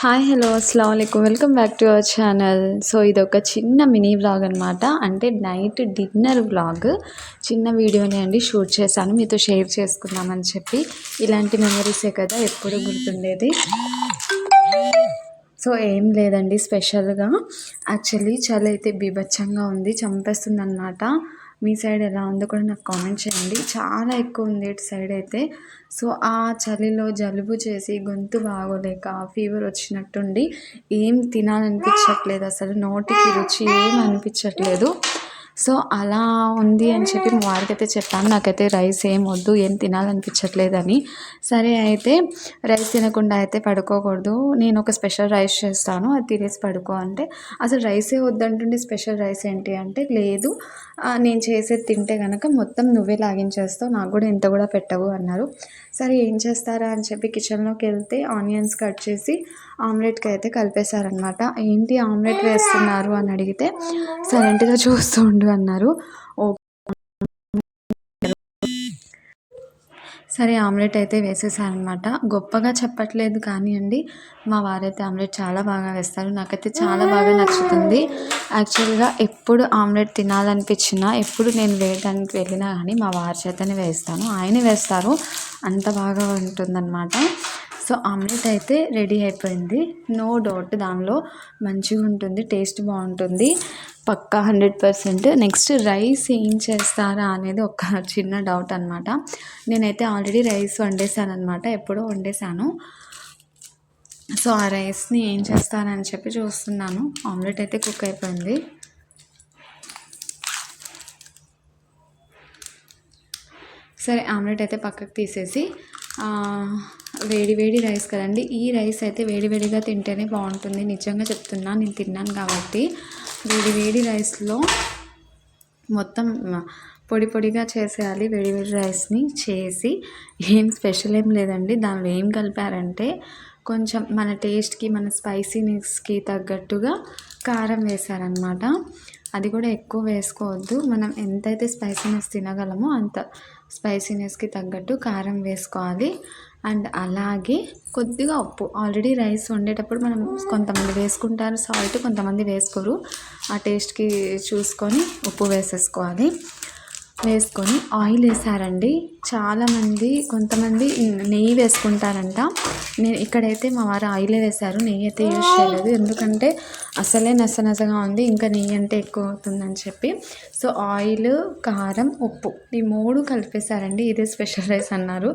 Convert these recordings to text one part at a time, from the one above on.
Hi hello అస్సలం అయికం welcome back to our channel so ఇది ఒక చిన్న మినీ వ్లాగ్ అనమాట అంటే నైట్ డిన్నర్ వ్లాగ్ చిన్న వీడియోనే అండి షూట్ చేశాను. మీతో షేర్ చేసుకుందామని చెప్పి. ఇలాంటి మెమరీసే కదా ఎప్పుడు గుర్తుండేది. సో ఏం లేదండి స్పెషల్గా యాక్చువల్లీ చలి అయితే బీభత్సంగా ఉంది చంపేస్తుంది అనమాట మీ సైడ్ ఎలా ఉందో కూడా నాకు కామెంట్ చేయండి. చాలా ఎక్కువ ఉంది ఇటు సైడ్ అయితే. సో ఆ చలిలో జలుబు చేసి గొంతు బాగోలేక ఫీవర్ వచ్చినట్టుండి ఏం తినాలనిపించట్లేదు. అసలు నోటికి రుచి ఏం అనిపించట్లేదు. సో అలా ఉంది అని చెప్పి మా వారికి అయితే చెప్పాను. నాకైతే రైస్ ఏం వద్దు ఏం తినాలనిపించట్లేదని. సరే అయితే రైస్ తినకుండా అయితే పడుకోకూడదు. నేను ఒక స్పెషల్ రైస్ చేస్తాను అది తినేసి పడుకో అంటే. అసలు రైసే వద్దంటుండే స్పెషల్ రైస్ ఏంటి అంటే లేదు. నేను చేసేది తింటే కనుక మొత్తం నువ్వే లాగించేస్తావు నాకు కూడా ఇంత కూడా పెట్టవు అన్నారు. సరే ఏం చేస్తారా అని చెప్పి కిచెన్లోకి వెళ్తే ఆనియన్స్ కట్ చేసి ఆమ్లెట్కి అయితే కలిపేశారనమాట ఏంటి ఆమ్లెట్ వేస్తున్నారు అని అడిగితే సైలెంట్గా చూస్తూ ఉండు అన్నారు. సరే ఆమ్లెట్ అయితే వేసేసారనమాట గొప్పగా చెప్పట్లేదు కానివ్వండి మా వారైతే ఆమ్లెట్ చాలా బాగా వేస్తారు. నాకైతే చాలా బాగా నచ్చుతుంది. యాక్చువల్గా ఎప్పుడు ఆమ్లెట్ తినాలనిపించినా ఎప్పుడు నేను వేయడానికి వెళ్ళినా కానీ మా వారి చేతనే వేస్తాను. ఆయనే వేస్తారు. అంత బాగా ఉంటుందన్నమాట. సో ఆమ్లెట్ అయితే రెడీ అయిపోయింది. నో డౌట్ దానిలో మంచిగా ఉంటుంది టేస్ట్ బాగుంటుంది. పక్కా హండ్రెడ్ పర్సెంట్. నెక్స్ట్ రైస్ ఏం చేస్తారా అనేది ఒక చిన్న డౌట్ అనమాట నేనైతే ఆల్రెడీ రైస్ వండేసాను అనమాట ఎప్పుడో వండేసాను. సో ఆ రైస్ని ఏం చేస్తానని చెప్పి చూస్తున్నాను. ఆమ్లెట్ అయితే కుక్ అయిపోయింది. సరే ఆమ్లెట్ అయితే పక్కకు తీసేసి వేడి వేడి రైస్ కదండి. ఈ రైస్ అయితే వేడి వేడిగా తింటేనే బాగుంటుంది. నిజంగా చెప్తున్నా నేను తిన్నాను కాబట్టి. వేడి వేడి రైస్లో మొత్తం పొడి పొడిగా చేసేయాలి. వేడి వేడి రైస్ని చేసి ఏం స్పెషల్ ఏం లేదండి. దానిలో ఏం కలిపారంటే కొంచెం మన టేస్ట్కి మన స్పైసీనెస్కి తగ్గట్టుగా కారం వేశారనమాట అది కూడా ఎక్కువ వేసుకోవద్దు. మనం ఎంతైతే స్పైసీనెస్ తినగలమో అంత స్పైసీనెస్కి తగ్గట్టు కారం వేసుకోవాలి. అండ్ అలాగే కొద్దిగా ఉప్పు. ఆల్రెడీ రైస్ వండేటప్పుడు మనం కొంతమంది వేసుకుంటారు సాల్ట్ కొంతమంది వేసుకోరు. ఆ టేస్ట్కి చూసుకొని ఉప్పు వేసేసుకోవాలి. వేసుకొని ఆయిల్ వేసారండి. చాలామంది కొంతమంది నెయ్యి వేసుకుంటారంట. నేను ఇక్కడైతే మా వారు ఆయిలే వేశారు నెయ్యి అయితే యూజ్ చేయలేదు. ఎందుకంటే అసలే నసనసగా ఉంది ఇంకా నెయ్యి అంటే ఎక్కువ అవుతుందని చెప్పి. సో ఆయిల్ కారం ఉప్పు ఈ మూడు కలిపేశారండి. ఇదే స్పెషల్ రైస్ అన్నారు.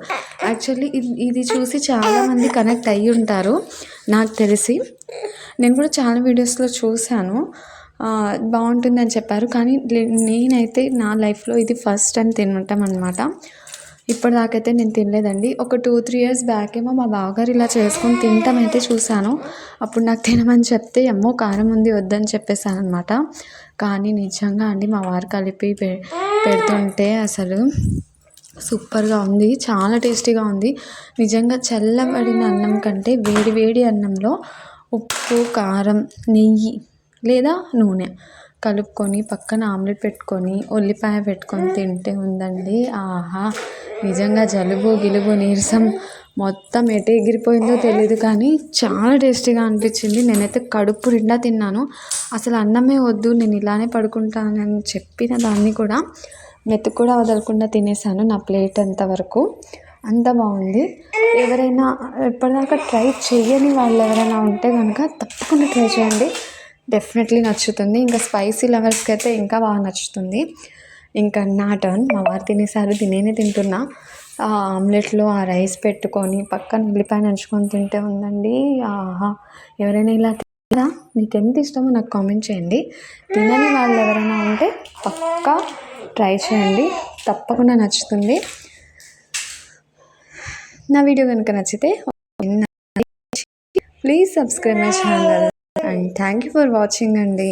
యాక్చువల్లీ ఇది ఇది చూసి చాలామంది కనెక్ట్ అయ్యి ఉంటారు నాకు తెలిసి. నేను కూడా చాలా వీడియోస్లో చూశాను. బాగుంటుందని చెప్పారు. కానీ నేనైతే నా లైఫ్లో ఇది ఫస్ట్ టైం తినటం అనమాట ఇప్పటిదాకైతే నేను తినలేదండి. ఒక టూ త్రీ ఇయర్స్ బ్యాక్ ఏమో మా బావగారు ఇలా చేసుకొని తింటాం అయితే చూశాను. అప్పుడు నాకు తినమని చెప్తే ఏమో కారం ఉంది వద్దని చెప్పేశాను అనమాట కానీ నిజంగా అండి మా వారు కలిపి పె పెడుతుంటే అసలు సూపర్గా ఉంది. చాలా టేస్టీగా ఉంది. నిజంగా చల్లబడిన అన్నం కంటే వేడి వేడి అన్నంలో ఉప్పు కారం నెయ్యి లేదా నూనె కలుపుకొని పక్కన ఆమ్లెట్ పెట్టుకొని ఉల్లిపాయ పెట్టుకొని తింటే ఉందండి. ఆహా! నిజంగా జలుబు గిలుబు నీరసం మొత్తం ఎటు ఎగిరిపోయిందో తెలియదు కానీ చాలా టేస్టీగా అనిపించింది. నేనైతే కడుపు నిండా తిన్నాను. అసలు అన్నమే వద్దు నేను ఇలానే పడుకుంటానని చెప్పిన దాన్ని కూడా మెత్తు కూడా వదలకుండా తినేసాను నా ప్లేట్ అంతవరకు అంత బాగుంది. ఎవరైనా ఎప్పటిదాకా ట్రై చేయని వాళ్ళు ఎవరైనా ఉంటే కనుక తప్పకుండా ట్రై చేయండి. డెఫినెట్లీ నచ్చుతుంది. ఇంకా స్పైసీ లవర్స్కి అయితే ఇంకా బాగా నచ్చుతుంది. ఇంకా నా టర్న్ మా వారు తినేసారు. తినేనే తింటున్నా. ఆ ఆమ్లెట్లో ఆ రైస్ పెట్టుకొని పక్కన ఉల్లిపాయ నంచుకొని తింటే ఉందండి. ఆహా ఎవరైనా ఇలా తిన్నా మీకు ఎంత ఇష్టమో నాకు కామెంట్ చేయండి. తినని వాళ్ళు ఎవరైనా ఉంటే పక్కా ట్రై చేయండి. తప్పకుండా నచ్చుతుంది. నా వీడియో కనుక నచ్చితే please subscribe my channel. And thank you for watching అండి.